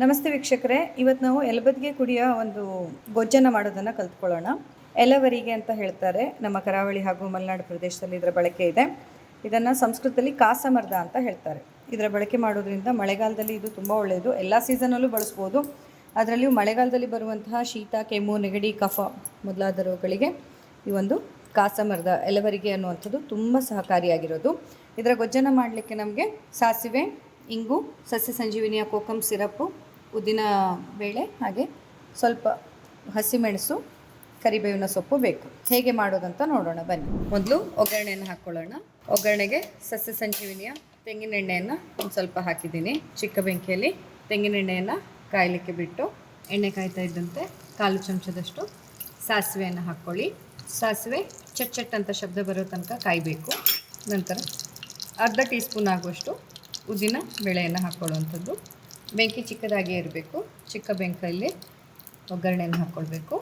ನಮಸ್ತೆ ವೀಕ್ಷಕರೇ. ಇವತ್ತು ನಾವು ಎಲಬದಿಗೆ ಕುಡಿಯೋ ಒಂದು ಗೊಜ್ಜನ ಮಾಡೋದನ್ನು ಕಲ್ತ್ಕೊಳ್ಳೋಣ. ಎಲವರಿಗೆ ಅಂತ ಹೇಳ್ತಾರೆ. ನಮ್ಮ ಕರಾವಳಿ ಹಾಗೂ ಮಲೆನಾಡು ಪ್ರದೇಶದಲ್ಲಿ ಇದರ ಬಳಕೆ ಇದೆ. ಇದನ್ನು ಸಂಸ್ಕೃತದಲ್ಲಿ ಕಾಸಮರ್ದ ಅಂತ ಹೇಳ್ತಾರೆ. ಇದರ ಬಳಕೆ ಮಾಡೋದ್ರಿಂದ ಮಳೆಗಾಲದಲ್ಲಿ ಇದು ತುಂಬ ಒಳ್ಳೆಯದು ಎಲ್ಲ ಸೀಸನಲ್ಲೂ ಬಳಸ್ಬೋದು. ಅದರಲ್ಲಿಯೂ ಮಳೆಗಾಲದಲ್ಲಿ ಬರುವಂತಹ ಶೀತ, ಕೆಮ್ಮು, ನೆಗಡಿ, ಕಫ ಮೊದಲಾದ ರೋಗಗಳಿಗೆ ಈ ಒಂದು ಕಾಸಮರ್ದ, ಎಲವರಿಗೆ ಅನ್ನುವಂಥದ್ದು ತುಂಬ ಸಹಕಾರಿಯಾಗಿರೋದು. ಇದರ ಗೊಜ್ಜನ ಮಾಡಲಿಕ್ಕೆ ನಮಗೆ ಸಾಸಿವೆ, ಇಂಗು, ಸಸ್ಯ ಸಂಜೀವಿನಿಯ ಕೋಕಮ್ ಸಿರಪ್ಪು ಉದ್ದಿನ ಬೇಳೆ, ಹಾಗೆ ಸ್ವಲ್ಪ ಹಸಿಮೆಣಸು, ಕರಿಬೇವಿನ ಸೊಪ್ಪು ಬೇಕು. ಹೇಗೆ ಮಾಡೋದಂತ ನೋಡೋಣ, ಬನ್ನಿ. ಮೊದಲು ಒಗ್ಗರಣೆಯನ್ನು ಹಾಕ್ಕೊಳ್ಳೋಣ. ಒಗ್ಗರಣೆಗೆ ಸಸ್ಯ ಸಂಜೀವಿನಿಯ ತೆಂಗಿನ ಎಣ್ಣೆಯನ್ನು ಒಂದು ಸ್ವಲ್ಪ ಹಾಕಿದ್ದೀನಿ. ಚಿಕ್ಕ ಬೆಂಕಿಯಲ್ಲಿ ತೆಂಗಿನ ಎಣ್ಣೆಯನ್ನು ಕಾಯಲಿಕ್ಕೆ ಬಿಟ್ಟು ಎಣ್ಣೆ ಕಾಯ್ತಾ ಇದ್ದಂತೆ ಕಾಲು ಚಮಚದಷ್ಟು ಸಾಸಿವೆಯನ್ನು ಹಾಕ್ಕೊಳ್ಳಿ. ಸಾಸಿವೆ ಚಟ್ ಚಟ್ ಅಂತ ಶಬ್ದ ಬರೋ ತನಕ ಕಾಯಬೇಕು. ನಂತರ ಅರ್ಧ ಟೀ ಸ್ಪೂನ್ ಆಗುವಷ್ಟು ಉದ್ದಿನ ಬೇಳೆಯನ್ನು ಹಾಕ್ಕೊಳ್ಳುವಂಥದ್ದು. ಬೆಂಕಿ ಚಿಕ್ಕದಾಗೇ ಇರಬೇಕು. ಚಿಕ್ಕ ಬೆಂಕಲ್ಲಿ ಒಗ್ಗರಣೆಯನ್ನು ಹಾಕ್ಕೊಳ್ಬೇಕು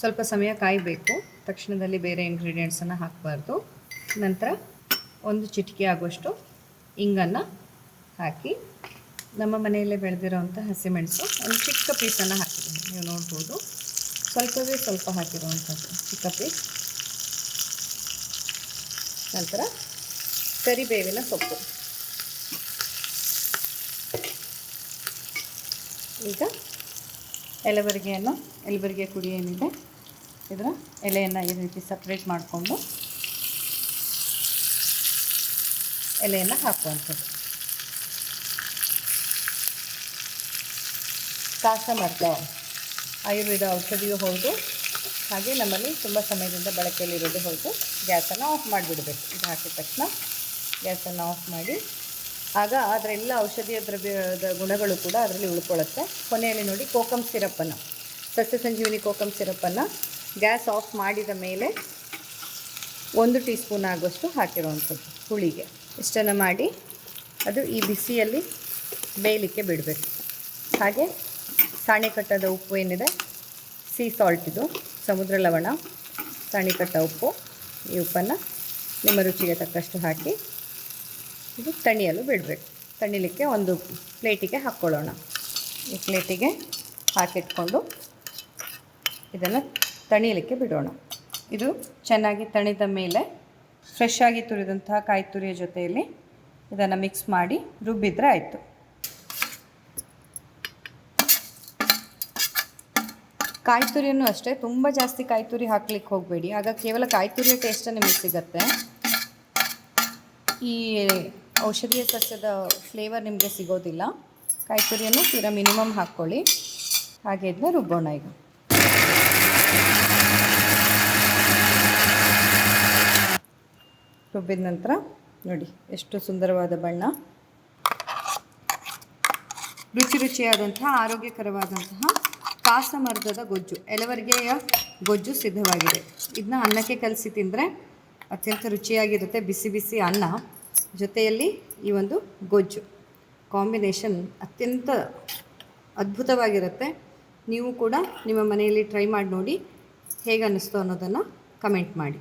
ಸ್ವಲ್ಪ ಸಮಯ ಕಾಯಬೇಕು. ತಕ್ಷಣದಲ್ಲಿ ಬೇರೆ ಇಂಗ್ರೀಡಿಯೆಂಟ್ಸನ್ನು ಹಾಕಬಾರ್ದು. ನಂತರ ಒಂದು ಚಿಟಿಕೆ ಆಗುವಷ್ಟು ಇಂಗನ್ನು ಹಾಕಿ ನಮ್ಮ ಮನೆಯಲ್ಲೇ ಬೆಳೆದಿರೋವಂಥ ಹಸಿಮೆಣಸು ಒಂದು ಚಿಕ್ಕ ಪೀಸನ್ನು ಹಾಕಿದ್ದೀನಿ. ನೀವು ನೋಡ್ಬೋದು. ಸ್ವಲ್ಪವೇ ಸ್ವಲ್ಪ ಹಾಕಿರುವಂಥದ್ದು ಚಿಕ್ಕ ಪೀಸ್ ನಂತರ ಕರಿಬೇವಿನ ಸೊಪ್ಪು. ಈಗ ಎಲೆಬರಿಗೆಯನ್ನು ಎಲೆಬರಿಗೆ ಕುಡಿ ಏನಿದೆ, ಇದರ ಎಲೆಯನ್ನು ಈ ರೀತಿ ಸಪ್ರೇಟ್ ಮಾಡಿಕೊಂಡು ಎಲೆಯನ್ನು ಹಾಕುವಂಥದ್ದು. ಕಾಸಮರ್ದ ಆಯುರ್ವೇದ ಔಷಧಿಯೂ ಹೌದು. ಹಾಗೆ ನಮ್ಮಲ್ಲಿ ತುಂಬ ಸಮಯದಿಂದ ಬಳಕೆಯಲ್ಲಿರೋದು ಹೌದು. ಗ್ಯಾಸನ್ನು ಆಫ್ ಮಾಡಿಬಿಡಬೇಕು. ಇದು ಹಾಕಿದ ತಕ್ಷಣ ಗ್ಯಾಸನ್ನು ಆಫ್ ಮಾಡಿ ಆಗ ಅದರೆಲ್ಲ ಔಷಧೀಯ ದ್ರವ್ಯದ ಗುಣಗಳು ಕೂಡ ಅದರಲ್ಲಿ ಉಳ್ಕೊಳ್ಳುತ್ತೆ ಕೊನೆಯಲ್ಲಿ ನೋಡಿ ಕೋಕಮ್ ಸಿರಪ್ಪನ್ನು. ಸಸ್ಯ ಸಂಜೀವಿನಿ ಕೋಕಮ್ ಸಿರಪ್ಪನ್ನು ಗ್ಯಾಸ್ ಆಫ್ ಮಾಡಿದ ಮೇಲೆ ಒಂದು ಟೀ ಸ್ಪೂನ್ ಆಗುವಷ್ಟು ಹಾಕಿರುವಂಥದ್ದು ಹುಳಿಗೆ. ಇಷ್ಟನ್ನು ಮಾಡಿ ಅದು ಈ ಬಿಸಿಯಲ್ಲಿ ಬೇಯಲಿಕ್ಕೆ ಬಿಡಬೇಕು. ಹಾಗೆ ಸಾಣೆಕಟ್ಟದ ಉಪ್ಪು ಏನಿದೆ? ಸೀ ಸಾಲ್ಟ್ ಇದು. ಸಮುದ್ರ ಲವಣ ಸಾಣಿಕಟ್ಟ ಉಪ್ಪು. ಈ ಉಪ್ಪನ್ನು ನಿಮ್ಮ ರುಚಿಗೆ ತಕ್ಕಷ್ಟು ಹಾಕಿ ಇದು ತಣಿಯಲು ಬಿಡಬೇಕು. ತಣಿಲಿಕ್ಕೆ ಒಂದು ಪ್ಲೇಟಿಗೆ ಹಾಕ್ಕೊಳ್ಳೋಣ. ಈ ಪ್ಲೇಟಿಗೆ ಹಾಕಿಟ್ಕೊಂಡು ಇದನ್ನು ತಣಿಯಲಿಕ್ಕೆ ಬಿಡೋಣ. ಇದು ಚೆನ್ನಾಗಿ ತಣಿದ ಮೇಲೆ ಫ್ರೆಶ್ ಆಗಿ ತುರಿದಂತಹ ಕಾಯಿ ತುರಿಯ ಜೊತೆಯಲ್ಲಿ ಇದನ್ನು ಮಿಕ್ಸ್ ಮಾಡಿ ರುಬ್ಬಿದ್ರೆ ಆಯಿತು. ಕಾಯಿ ತುರಿಯನ್ನು ಅಷ್ಟೇ, ತುಂಬ ಜಾಸ್ತಿ ಕಾಯಿ ತುರಿ ಹಾಕ್ಲಿಕ್ಕೆ ಹೋಗಬೇಡಿ. ಆಗ ಕೇವಲ ಕಾಯಿ ತುರಿಯ ಟೇಸ್ಟ್ ನಿಮಗೆ ಸಿಗುತ್ತೆ. ಈ ಔಷಧೀಯ ಸಸ್ಯದ ಫ್ಲೇವರ್ ನಿಮಗೆ ಸಿಗೋದಿಲ್ಲ. ಕಾಯಿ ತುರಿಯನ್ನು ತೀರಾ ಮಿನಿಮಮ್ ಹಾಕ್ಕೊಳ್ಳಿ. ಹಾಗೆ ಇದನ್ನ ರುಬ್ಬೋಣ ಈಗ. ರುಬ್ಬಿದ ನಂತರ ನೋಡಿ ಎಷ್ಟು ಸುಂದರವಾದ ಬಣ್ಣ. ರುಚಿ ರುಚಿಯಾದಂತಹ, ಆರೋಗ್ಯಕರವಾದಂತಹ ಕಾಸಮರ್ದದ ಗೊಜ್ಜು ಎಳವರಿಗೆಯ ಗೊಜ್ಜು ಸಿದ್ಧವಾಗಿದೆ. ಇದನ್ನ ಅನ್ನಕ್ಕೆ ಕಲಸಿ ತಿಂದರೆ ಅತ್ಯಂತ ರುಚಿಯಾಗಿರುತ್ತೆ. ಬಿಸಿ ಬಿಸಿ ಅನ್ನ. ಜೊತೆಯಲ್ಲಿ ಈ ಒಂದು ಗೊಜ್ಜು ಕಾಂಬಿನೇಷನ್ ಅತ್ಯಂತ ಅದ್ಭುತವಾಗಿರುತ್ತೆ. ನೀವು ಕೂಡ ನಿಮ್ಮ ಮನೆಯಲ್ಲಿ ಟ್ರೈ ಮಾಡಿ ನೋಡಿ ಹೇಗೆ ಅನ್ನಿಸ್ತು ಅನ್ನೋದನ್ನು ಕಮೆಂಟ್ ಮಾಡಿ.